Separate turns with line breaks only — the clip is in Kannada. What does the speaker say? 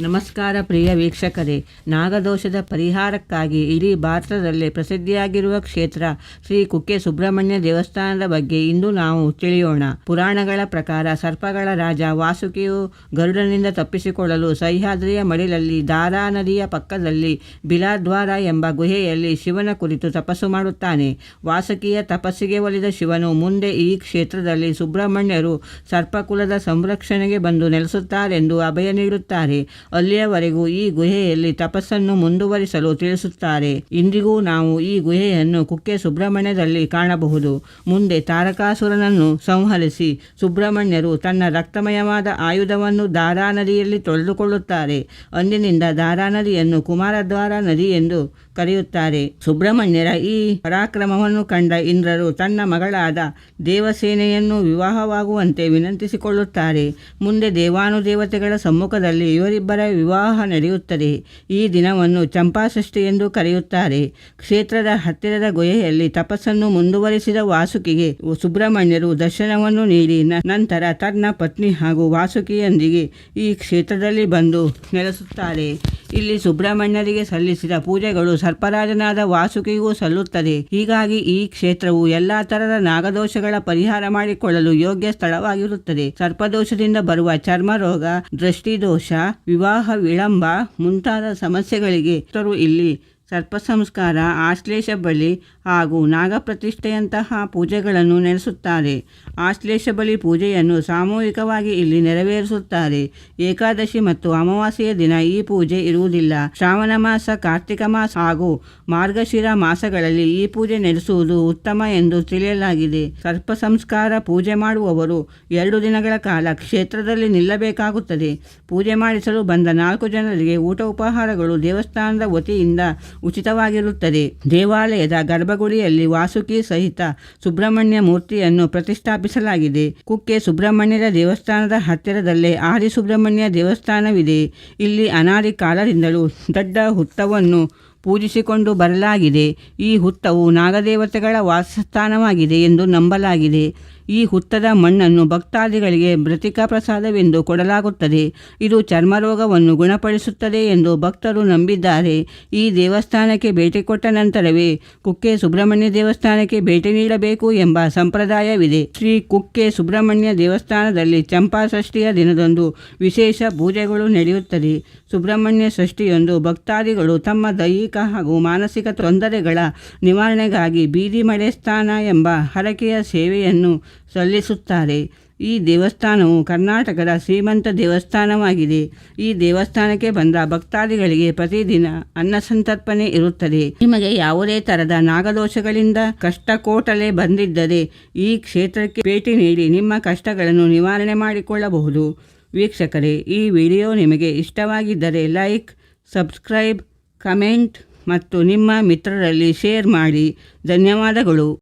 ನಮಸ್ಕಾರ ಪ್ರಿಯ ವೀಕ್ಷಕರೇ. ನಾಗದೋಷದ ಪರಿಹಾರಕ್ಕಾಗಿ ಇಡೀ ಭಾರತದಲ್ಲೇ ಪ್ರಸಿದ್ಧಿಯಾಗಿರುವ ಕ್ಷೇತ್ರ ಶ್ರೀ ಕುಕ್ಕೆ ಸುಬ್ರಹ್ಮಣ್ಯ ದೇವಸ್ಥಾನದ ಬಗ್ಗೆ ಇಂದು ನಾವು ತಿಳಿಯೋಣ. ಪುರಾಣಗಳ ಪ್ರಕಾರ ಸರ್ಪಗಳ ರಾಜ ವಾಸುಕಿಯು ಗರುಡನಿಂದ ತಪ್ಪಿಸಿಕೊಳ್ಳಲು ಸಹ್ಯಾದ್ರಿಯ ಮಡಿಲಲ್ಲಿ ದಾರಾ ನದಿಯ ಪಕ್ಕದಲ್ಲಿ ಬಿಲಾದ್ವಾರ ಎಂಬ ಗುಹೆಯಲ್ಲಿ ಶಿವನ ಕುರಿತು ತಪಸ್ಸು ಮಾಡುತ್ತಾನೆ. ವಾಸುಕಿಯ ತಪಸ್ಸಿಗೆ ಒಲಿದ ಶಿವನು ಮುಂದೆ ಈ ಕ್ಷೇತ್ರದಲ್ಲಿ ಸುಬ್ರಹ್ಮಣ್ಯರು ಸರ್ಪಕುಲದ ಸಂರಕ್ಷಣೆಗೆ ಬಂದು ನೆಲೆಸುತ್ತಾರೆಂದು ಅಭಯ ನೀಡುತ್ತಾರೆ. ಅಲ್ಲಿಯವರೆಗೂ ಈ ಗುಹೆಯಲ್ಲಿ ತಪಸ್ಸನ್ನು ಮುಂದುವರಿಸಲು ತಿಳಿಸುತ್ತಾರೆ. ಇಂದಿಗೂ ನಾವು ಈ ಗುಹೆಯನ್ನು ಕುಕ್ಕೆ ಸುಬ್ರಹ್ಮಣ್ಯದಲ್ಲಿ ಕಾಣಬಹುದು. ಮುಂದೆ ತಾರಕಾಸುರನನ್ನು ಸಂಹರಿಸಿ ಸುಬ್ರಹ್ಮಣ್ಯರು ತನ್ನ ರಕ್ತಮಯವಾದ ಆಯುಧವನ್ನು ದಾರಾ ನದಿಯಲ್ಲಿ ತೊಳೆದುಕೊಳ್ಳುತ್ತಾರೆ. ಅಂದಿನಿಂದ ದಾರಾ ನದಿಯನ್ನು ಕುಮಾರದ್ವಾರ ನದಿ ಎಂದು ಕರೆಯುತ್ತಾರೆ. ಸುಬ್ರಹ್ಮಣ್ಯರ ಈ ಪರಾಕ್ರಮವನ್ನು ಕಂಡ ಇಂದ್ರರು ತನ್ನ ಮಗಳಾದ ದೇವಸೇನೆಯನ್ನು ವಿವಾಹವಾಗುವಂತೆ ವಿನಂತಿಸಿಕೊಳ್ಳುತ್ತಾರೆ. ಮುಂದೆ ದೇವಾನುದೇವತೆಗಳ ಸಮ್ಮುಖದಲ್ಲಿ ಇವರಿಬ್ಬರ ವಿವಾಹ ನಡೆಯುತ್ತದೆ. ಈ ದಿನವನ್ನು ಚಂಪಾಷಷ್ಠಿ ಎಂದು ಕರೆಯುತ್ತಾರೆ. ಕ್ಷೇತ್ರದ ಹತ್ತಿರದ ಗುಹೆಯಲ್ಲಿ ತಪಸ್ಸನ್ನು ಮುಂದುವರಿಸಿದ ವಾಸುಕಿಗೆ ಸುಬ್ರಹ್ಮಣ್ಯರು ದರ್ಶನವನ್ನು ನೀಡಿ ನಂತರ ತನ್ನ ಪತ್ನಿ ಹಾಗೂ ವಾಸುಕಿಯೊಂದಿಗೆ ಈ ಕ್ಷೇತ್ರದಲ್ಲಿ ಬಂದು ನೆಲೆಸುತ್ತಾರೆ. ಇಲ್ಲಿ ಸುಬ್ರಹ್ಮಣ್ಯರಿಗೆ ಸಲ್ಲಿಸಿದ ಪೂಜೆಗಳು ಸರ್ಪರಾಜನಾದ ವಾಸುಕಿಗೂ ಸಲ್ಲುತ್ತದೆ. ಹೀಗಾಗಿ ಈ ಕ್ಷೇತ್ರವು ಎಲ್ಲಾ ತರದ ನಾಗದೋಷಗಳ ಪರಿಹಾರ ಮಾಡಿಕೊಳ್ಳಲು ಯೋಗ್ಯ ಸ್ಥಳವಾಗಿರುತ್ತದೆ. ಸರ್ಪದೋಷದಿಂದ ಬರುವ ಚರ್ಮ ರೋಗ ದೃಷ್ಟಿದೋಷ, ವಿವಾಹ ವಿಳಂಬ ಮುಂತಾದ ಸಮಸ್ಯೆಗಳಿಗೆ ಇಲ್ಲಿ ಸರ್ಪ ಸಂಸ್ಕಾರ ಆಶ್ಲೇಷ ಬಲಿ ಹಾಗೂ ನಾಗಪ್ರತಿಷ್ಠೆಯಂತಹ ಪೂಜೆಗಳನ್ನು ನಡೆಸುತ್ತಾರೆ ಆಶ್ಲೇಷ ಬಲಿ ಪೂಜೆಯನ್ನು ಸಾಮೂಹಿಕವಾಗಿ ಇಲ್ಲಿ ನೆರವೇರಿಸುತ್ತಾರೆ. ಏಕಾದಶಿ ಮತ್ತು ಅಮಾವಾಸ್ಯೆಯ ದಿನ ಈ ಪೂಜೆ ಇರುವುದಿಲ್ಲ. ಶ್ರಾವಣ ಮಾಸ, ಕಾರ್ತಿಕ ಮಾಸ ಹಾಗೂ ಮಾರ್ಗಶಿರ ಮಾಸಗಳಲ್ಲಿ ಈ ಪೂಜೆ ನಡೆಸುವುದು ಉತ್ತಮ ಎಂದು ತಿಳಿಯಲಾಗಿದೆ. ಸರ್ಪ ಸಂಸ್ಕಾರ ಪೂಜೆ ಮಾಡುವವರು ಎರಡು ದಿನಗಳ ಕಾಲ ಕ್ಷೇತ್ರದಲ್ಲಿ ನಿಲ್ಲಬೇಕಾಗುತ್ತದೆ. ಪೂಜೆ ಮಾಡಿಸಲು ಬಂದ ನಾಲ್ಕು ಜನರಿಗೆ ಊಟ ಉಪಹಾರಗಳು ದೇವಸ್ಥಾನದ ವತಿಯಿಂದ ಉಚಿತವಾಗಿರುತ್ತದೆ. ದೇವಾಲಯದ ಗರ್ಭಗುಡಿಯಲ್ಲಿ ವಾಸುಕಿ ಸಹಿತ ಸುಬ್ರಹ್ಮಣ್ಯ ಮೂರ್ತಿಯನ್ನು ಪ್ರತಿಷ್ಠಾಪಿಸಲಾಗಿದೆ. ಕುಕ್ಕೆ ಸುಬ್ರಹ್ಮಣ್ಯದ ದೇವಸ್ಥಾನದ ಹತ್ತಿರದಲ್ಲೇ ಆದಿ ಸುಬ್ರಹ್ಮಣ್ಯ ದೇವಸ್ಥಾನವಿದೆ. ಇಲ್ಲಿ ಅನಾದಿ ಕಾಲದಿಂದಲೂ ದೊಡ್ಡ ಹುತ್ತವನ್ನು ಪೂಜಿಸಿಕೊಂಡು ಬರಲಾಗಿದೆ. ಈ ಹುತ್ತವು ನಾಗದೇವತೆಗಳ ವಾಸಸ್ಥಾನವಾಗಿದೆ ಎಂದು ನಂಬಲಾಗಿದೆ. ಈ ಹುತ್ತದ ಮಣ್ಣನ್ನು ಭಕ್ತಾದಿಗಳಿಗೆ ಮೃತಿಕಾ ಪ್ರಸಾದವೆಂದು ಕೊಡಲಾಗುತ್ತದೆ. ಇದು ಚರ್ಮರೋಗವನ್ನು ಗುಣಪಡಿಸುತ್ತದೆ ಎಂದು ಭಕ್ತರು ನಂಬಿದ್ದಾರೆ. ಈ ದೇವಸ್ಥಾನಕ್ಕೆ ಭೇಟಿ ಕೊಟ್ಟ ನಂತರವೇ ಕುಕ್ಕೆ ಸುಬ್ರಹ್ಮಣ್ಯ ದೇವಸ್ಥಾನಕ್ಕೆ ಭೇಟಿ ನೀಡಬೇಕು ಎಂಬ ಸಂಪ್ರದಾಯವಿದೆ. ಶ್ರೀ ಕುಕ್ಕೆ ಸುಬ್ರಹ್ಮಣ್ಯ ದೇವಸ್ಥಾನದಲ್ಲಿ ಚಂಪಾ ಷಷ್ಠಿಯ ದಿನದಂದು ವಿಶೇಷ ಪೂಜೆಗಳು ನಡೆಯುತ್ತದೆ. ಸುಬ್ರಹ್ಮಣ್ಯ ಷಷ್ಠಿಯೊಂದು ಭಕ್ತಾದಿಗಳು ತಮ್ಮ ದೈಹಿಕ ಹಾಗೂ ಮಾನಸಿಕ ತೊಂದರೆಗಳ ನಿವಾರಣೆಗಾಗಿ ಬೀದಿ ಮಳೆ ಸ್ನಾನ ಎಂಬ ಹರಕೆಯ ಸೇವೆಯನ್ನು ಸಲ್ಲಿಸುತ್ತಾರೆ. ಈ ದೇವಸ್ಥಾನವು ಕರ್ನಾಟಕದ ಶ್ರೀಮಂತ ದೇವಸ್ಥಾನವಾಗಿದೆ. ಈ ದೇವಸ್ಥಾನಕ್ಕೆ ಬಂದ ಭಕ್ತಾದಿಗಳಿಗೆ ಪ್ರತಿದಿನ ಅನ್ನ ಸಂತರ್ಪಣೆ ಇರುತ್ತದೆ. ನಿಮಗೆ ಯಾವುದೇ ತರದ ನಾಗದೋಷಗಳಿಂದ ಕಷ್ಟ ಕೋಟಲೆ ಬಂದಿದ್ದರೆ ಈ ಕ್ಷೇತ್ರಕ್ಕೆ ಭೇಟಿ ನೀಡಿ ನಿಮ್ಮ ಕಷ್ಟಗಳನ್ನು ನಿವಾರಣೆ ಮಾಡಿಕೊಳ್ಳಬಹುದು. ವೀಕ್ಷಕರೇ, ಈ ವಿಡಿಯೋ ನಿಮಗೆ ಇಷ್ಟವಾಗಿದ್ದರೆ ಲೈಕ್, ಸಬ್ಸ್ಕ್ರೈಬ್ ಕಮೆಂಟ್ ಮತ್ತು ನಿಮ್ಮ ಮಿತ್ರರಲ್ಲಿ ಶೇರ್ ಮಾಡಿ. ಧನ್ಯವಾದಗಳು.